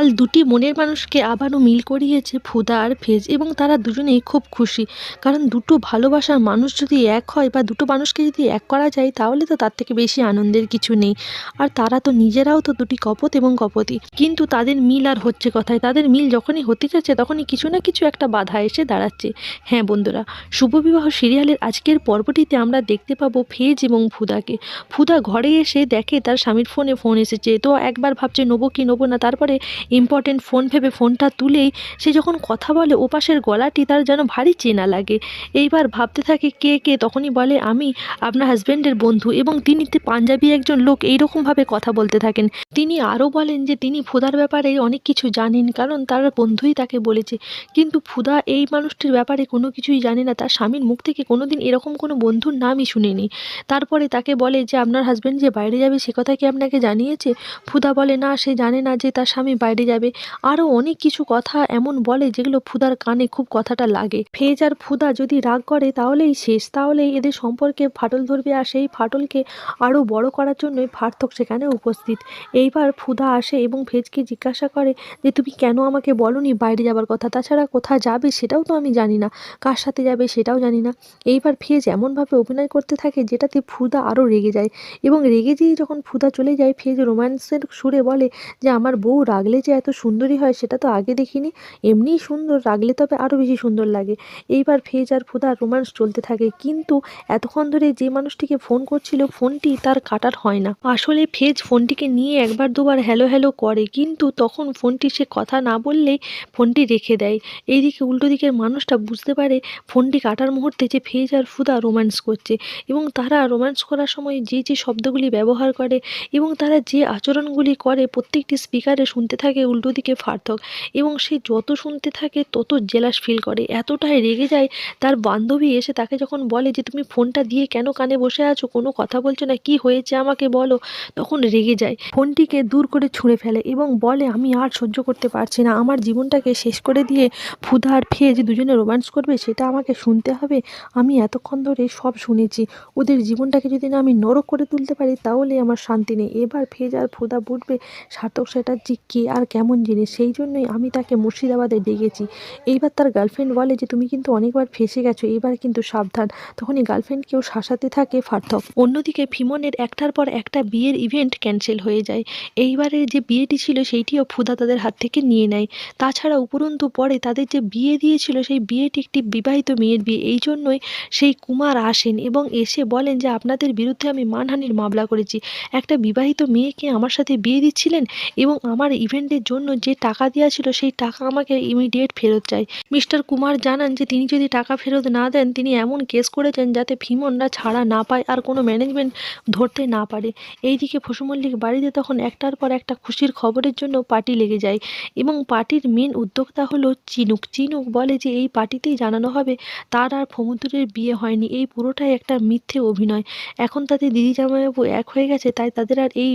কাল দুটি মনের মানুষকে আবারও মিল করিয়েছে ফুদা আর ফেজ এবং তারা দুজনেই খুব খুশি। কারণ দুটো ভালোবাসার মানুষ যদি এক হয় বা দুটো মানুষকে যদি এক করা যায়, তাহলে তো তার থেকে বেশি আনন্দের কিছু নেই। আর তারা তো নিজেরাও তো দুটি কপত এবং কপতি। কিন্তু তাদের মিল আর হচ্ছে কথায়? তাদের মিল যখনই হতে যাচ্ছে, তখনই কিছু না কিছু একটা বাধা এসে দাঁড়াচ্ছে। হ্যাঁ বন্ধুরা শুভবিবাহ সিরিয়ালের আজকের পর্বটিতে আমরা দেখতে পাবো ফেজ এবং ফুদাকে। ফুদা ঘরে এসে দেখে তার স্বামীর ফোনে ফোন এসেছে। তো একবার ভাবছে, নেব কি নেব না? তারপরে ইম্পর্টেন্ট ফোন ভেবে ফোনটা তুলেই সে যখন কথা বলে, ওপাশের গলাটি তার যেন ভারী চেনা লাগে। এইবার ভাবতে থাকে কে কে, তখনই বলে, আমি আপনার হাজব্যান্ডের বন্ধু এবং তিনি পাঞ্জাবি একজন লোক। এইরকমভাবে কথা বলতে থাকেন। তিনি আরও বলেন যে, তিনি ফুদার ব্যাপারে অনেক কিছু জানেন, কারণ তার বন্ধুই তাকে বলেছে। কিন্তু ফুদা এই মানুষটির ব্যাপারে কোনো কিছুই জানে না। তার স্বামীর মুখ থেকে কোনো দিন এরকম কোনো বন্ধুর নামই শুনেনি। তারপরে তাকে বলে যে, আপনার হাজব্যান্ড যে বাইরে যাবে সে কথা কি আপনাকে জানিয়েছে? ফুদা বলে, না, সে জানে না যে তার স্বামী বাইরে যাবে। আরও অনেক কিছু কথা এমন বলে যেগুলো ফুদার কানে খুব কথাটা লাগে। ফেজ আর ফুদা যদি রাগ করে তাহলেই শেষ। তাহলেই এদের সম্পর্কে ফাটল ধরবে আর সেই ফাটলকে আরও বড় করার জন্যই ফার্থক সেখানে উপস্থিত। এইবার ফুদা আসে এবং ফেজকে জিজ্ঞাসা করে যে, তুমি কেন আমাকে বলনি বাইরে যাবার কথা? তাছাড়া কোথায় যাবে সেটাও তো আমি জানি না। কার সাথে যাবে সেটাও জানি না। এইবার ফেজ এমনভাবে অভিনয় করতে থাকে যেটাতে ফুদা আরও রেগে যায়। এবং রেগে যেয়ে যখন ফুদা চলে যায়, ফেজ রোম্যান্সের সুরে বলে যে, আমার বউ রাগলে যে এত সুন্দরী হয় সেটা তো আগে দেখিনি। এমনিই সুন্দর, রাগলে তবে আরও বেশি সুন্দর লাগে। এইবার ফেজ আর ফুদার রোম্যান্স চলতে থাকে, কিন্তু এতক্ষণ ধরে যে মানুষটিকে ফোন করছিল ফোনটি তার কাটার হয় না। আসলে ফেজ ফোনটিকে নিয়ে একবার দুবার হ্যালো হ্যালো করে, কিন্তু তখন ফোনটি সে কথা না বললেই ফোনটি রেখে দেয়। এইদিকে উল্টো দিকের মানুষটা বুঝতে পারে ফোনটি কাটার মুহূর্তে যে ফেজ আর ফুদা রোম্যান্স করছে এবং তারা রোম্যান্স করার সময় যে যে শব্দগুলি ব্যবহার করে এবং তারা যে আচরণগুলি করে প্রত্যেকটি স্পিকারে শুনতে থাকে উল্টো দিকে ফার্থক এবং সে যত শুনতে থাকে, তত জেলাস ফিল করে। এতটাই রেগে যায়, তার বান্ধবী এসে তাকে যখন বলে যে, তুমি ফোনটা দিয়ে কেন কানে বসে আছো? কোনো কথা বলছো না? কি হয়েছে আমাকে বলো? তখন রেগে যায়। ফোনটিকে দূর করে ছুঁড়ে ফেলে এবং বলে, আমি আর সহ্য করতে পারছি না। আমার জীবনটাকে শেষ করে দিয়ে ফুদা আর ফেজ দুজনে রোম্যান্স করবে, সেটা আমাকে শুনতে হবে। আমি এতক্ষণ ধরে সব শুনেছি। ওদের জীবনটাকে যদি না আমি নরক করে তুলতে পারি, তাহলে আমার শান্তি নেই। এবার ফেজ আর ফুদা বুঝবে সার্থক চ্যাটার্জি কে আর কেমন জিনিস? সেই জন্যই আমি তাকে মুর্শিদাবাদে ডেকেছি। এইবার তার গার্লফ্রেন্ড বলে যে, তুমি কিন্তু অনেকবার ফেসে গেছো, এইবার কিন্তু সাবধান। তখনই গার্লফ্রেন্ডকেও শাসাতে থাকে ফার্থক অন্যদিকে ফিমনের একটার পর একটা বিয়ের ইভেন্ট ক্যান্সেল হয়ে যায়। এইবারের যে বিয়েটি ছিল, সেইটিও ফুদা তাদের হাত থেকে নিয়ে নেয়। তাছাড়া উপরন্তু পরে তাদের যে বিয়ে দিয়েছিল, সেই বিয়েটি একটি বিবাহিত মেয়ের বিয়ে। এই জন্যই সেই কুমার আসেন এবং এসে বলেন যে, আপনাদের বিরুদ্ধে আমি মানহানির মামলা করেছি। একটা বিবাহিত মেয়েকে আমার সাথে বিয়ে দিচ্ছিলেন এবং আমার ইভেন্টের জন্য যে টাকা দেওয়া ছিল, সেই টাকা আমাকে ইমিডিয়েট ফেরত চাই। মিস্টার কুমার জানান যে, তিনি যদি টাকা ফেরত না দেন, তিনি এমন কেস করেছেন যাতে ফিমনরা ছাড়া না পায় আর কোনো ম্যানেজমেন্ট ধরতে না পারে। এইদিকে ফসু মল্লিক বাড়িতে তখন একটার পর একটা খুশির খবরের জন্য পার্টি লেগে যায় এবং পার্টির মেন উদ্যোক্তা হলো চিনুক। চিনুক বলে যে, এই পার্টিতেই জানানো হবে, তার আর ফমুদুরের বিয়ে হয়নি। এই পুরোটাই একটা মিথ্যে অভিনয়। এখন তাদের দিদি জামাইবাবু এক হয়ে গেছে, তাই তাদের আর এই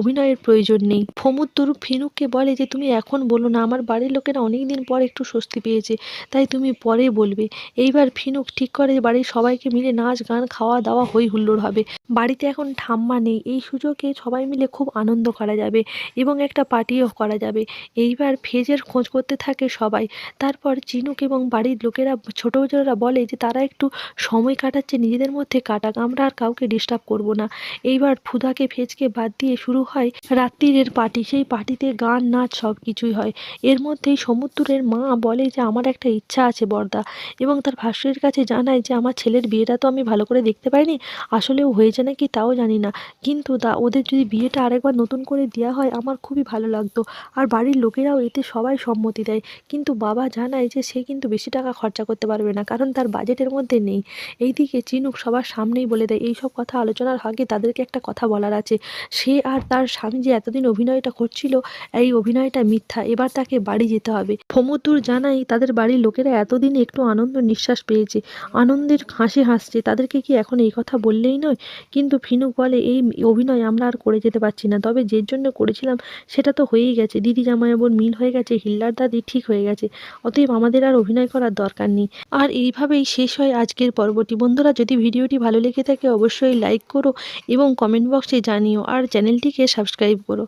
অভিনয়ের প্রয়োজন নেই। ফমুদ্দুর ফিনুককে বলে যে, তুমি এখন বলো না, আমার বাড়ির লোকেরা অনেক দিন পর একটু স্বস্তি পেয়েছে, তাই তুমি পরে বলবে। এইবার ফিনুক ঠিক করে বাড়ির সবাইকে মিলে নাচ, গান খাওয়া দাওয়া হই হুল্লোড় হবে। বাড়িতে এখন ঠাম্মা নেই, এই সুযোগে সবাই মিলে খুব আনন্দ করা যাবে এবং একটা পার্টিও করা যাবে। এইবার ফেজের খোঁজ করতে থাকে সবাই। তারপর চিনুক এবং বাড়ির লোকেরা, ছোটো ছোটোরা বলে যে, তারা একটু সময় কাটাচ্ছে, নিজেদের মধ্যে কাটাক, আমরা আর কাউকে ডিস্টার্ব করব না। এইবার ফুদাকে ফেজকে বাদ দিয়ে শুরু হয় রাত্রিরের পার্টি। সেই পার্টিতে গান নাচ সব কিছুই হয়। এর মধ্যেই সমুদ্রের মা বলে যে, আমার একটা ইচ্ছা আছে বর্দা। এবং তার ভাসুরের কাছে জানায় যে, আমার ছেলের বিয়েটা তো আমি ভালো করে দেখতে পাইনি। আসলেও হয়েছে নাকি তাও জানি না। কিন্তু তা ওদের যদি বিয়েটা আরেকবার নতুন করে দেওয়া হয়, আমার খুবই ভালো লাগতো। আর বাড়ির লোকেরাও এতে সবাই সম্মতি দেয়। কিন্তু বাবা জানায় যে, সে কিন্তু বেশি টাকা খরচা করতে পারবে না, কারণ তার বাজেটের মধ্যে নেই। এইদিকে চিনুক সবার সামনেই বলে দেয়, এই সব কথা আলোচনার আগে তাদেরকে একটা কথা বলার আছে। সে আর তার স্বামী যে এতদিন অভিনয়টা করছিল, এই অভিনয়টা মিথ্যা, এবার তাকে বাড়ি যেতে হবে। ফমুদ্দুর জানাই তাদের বাড়ির লোকেরা এতদিন একটু আনন্দ নিঃশ্বাস পেয়েছে। আনন্দের হাসি হাসছে। তাদেরকে কি এখন এই কথা বললেই নয়? কিন্তু ফিনু বলে, এই অভিনয় আমরা আর করে যেতে পারছি না। তবে যে জন্য করেছিলাম, সেটা তো হয়েই গেছে। দিদি জামাইবাবুর মিল হয়ে গেছে, হিল্লার দাদি ঠিক হয়ে গেছে। অতএব আমাদের আর অভিনয় করার দরকার নেই। আর এইভাবেই শেষ হয় আজকের পর্বটি। বন্ধুরা, যদি ভিডিওটি ভালো লেগে থাকে, অবশ্যই লাইক করো এবং কমেন্ট বক্সে জানিও। আর চ্যানেলটিকে সাবস্ক্রাইব করো।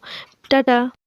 টাটা!